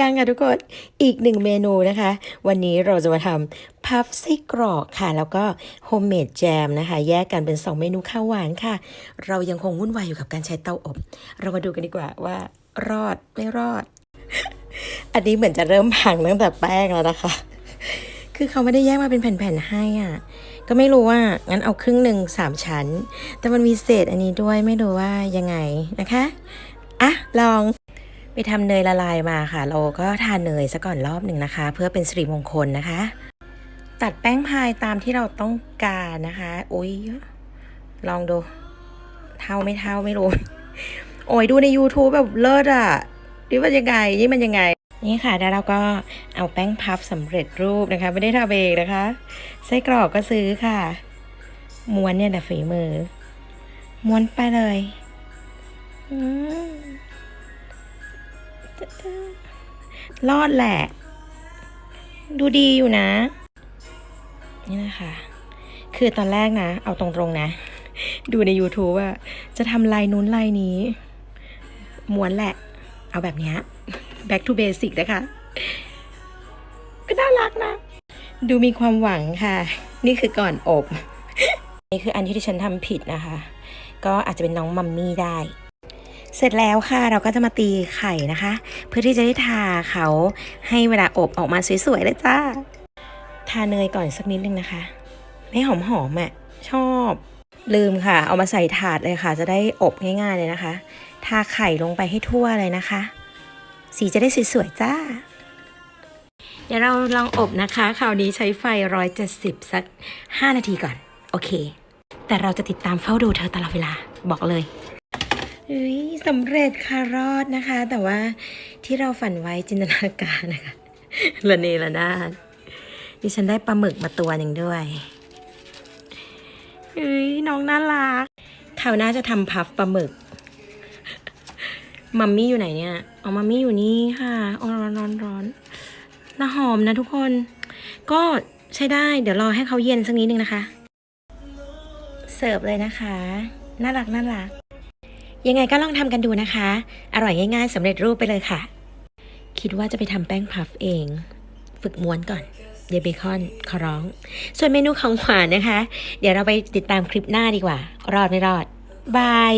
ยังค่ะทุกคนอีกหนึ่งเมนูนะคะ วันนี้เราจะมาทำพัฟไส้กรอกค่ะ แล้วก็โฮมเมดแจมนะคะ แยกกันเป็น 2 เมนูข้าวหวานค่ะ เรายังคงวุ่นวายอยู่กับการใช้เตาอบ เรามาดูกันดีกว่าว่ารอดไม่รอด อันนี้เหมือนจะเริ่มพังตั้งแต่แป้งแล้วนะคะ คือเขาไม่ได้แยกมาเป็นแผ่นๆให้อะก็ไม่รู้ว่างั้นเอาครึ่งหนึ่งสามชั้น แต่มันมีเศษอันนี้ด้วยไม่รู้ว่ายังไงนะคะอะลอง ไปทำเนยละลายมาค่ะ เราก็ทานเนยซะก่อนรอบหนึ่งนะคะ เพื่อเป็นสิริมงคลนะคะ ตัดแป้งพายตามที่เราต้องการนะคะโอ้ยลองดู เท่าไม่เท่าไม่รู้ โอ้ยดูใน YouTube แบบเลิศอะนี่มันยังไงนี่มันยังไง นี่ค่ะแล้วเราก็เอาแป้งพับสำเร็จรูปนะคะ ไม่ได้ทำเองนะคะไส้กรอกก็ซื้อค่ะ ม้วนเนี่ยแหละฝีมือ ม้วนไปเลย อืม รอดแหละ ดูดีอยู่นะ นี่นะคะ คือตอนแรกนะ เอาตรงๆนะ ดูใน YouTube อะจะทำลายนู้นลายนี้ ม้วนแหละ เอาแบบนี้ back to basic นะคะ ก็น่ารักนะ ดูมีความหวังค่ะ นี่คือก่อนอบ นี่คืออันที่ที่ฉันทำผิดนะคะ ก็อาจจะเป็นน้องมัมมี่ได้ เสร็จแล้วค่ะเราก็จะมาตีไข่นะคะ เพื่อที่จะได้ทาเขาให้เวลาอบออกมาสวยๆเลยจ้าทาเนยก่อนสักนิดนึงนะคะ ให้หอมๆอะชอบ ลืมค่ะ เอามาใส่ถาดเลยค่ะ จะได้อบง่ายๆเลยนะคะ ทาไข่ลงไปให้ทั่วเลยนะคะ สีจะได้สวยๆจ้า เดี๋ยวเราลองอบนะคะคราวนี้ใช้ไฟ 170 สัก 5 นาทีก่อน โอเค แต่เราจะติดตามเฝ้าดูเธอตลอดเวลาบอกเลย เฮ้ยสำเร็จค่ะรอดนะคะ แต่ว่าที่เราฝันไว้จินตนาการนะคะละเนระนาดดิฉันได้ปลาหมึกมาตัวหนึ่งด้วยเฮ้ยน้องน่ารักคราวหน้าจะทำพัฟปลาหมึก มัมมี่อยู่ไหนเนี่ยเอามัมมี่อยู่นี่ค่ะอ๋อร้อนร้อนร้อนน่าหอมนะทุกคน ก็ใช้ได้เดี๋ยวรอให้เขาเย็นสักนิดนึงนะคะ เสิร์ฟเลยนะคะ น่ารักน่ารัก ยังไงก็ลองทำกันดูนะคะ อร่อยง่ายๆสำเร็จรูปไปเลยค่ะ คิดว่าจะไปทำแป้งพัฟเอง ฝึกม้วนก่อนเยเบคอนขอร้อง ส่วนเมนูของหวานนะคะ เดี๋ยวเราไปติดตามคลิปหน้าดีกว่า รอดไม่รอดบาย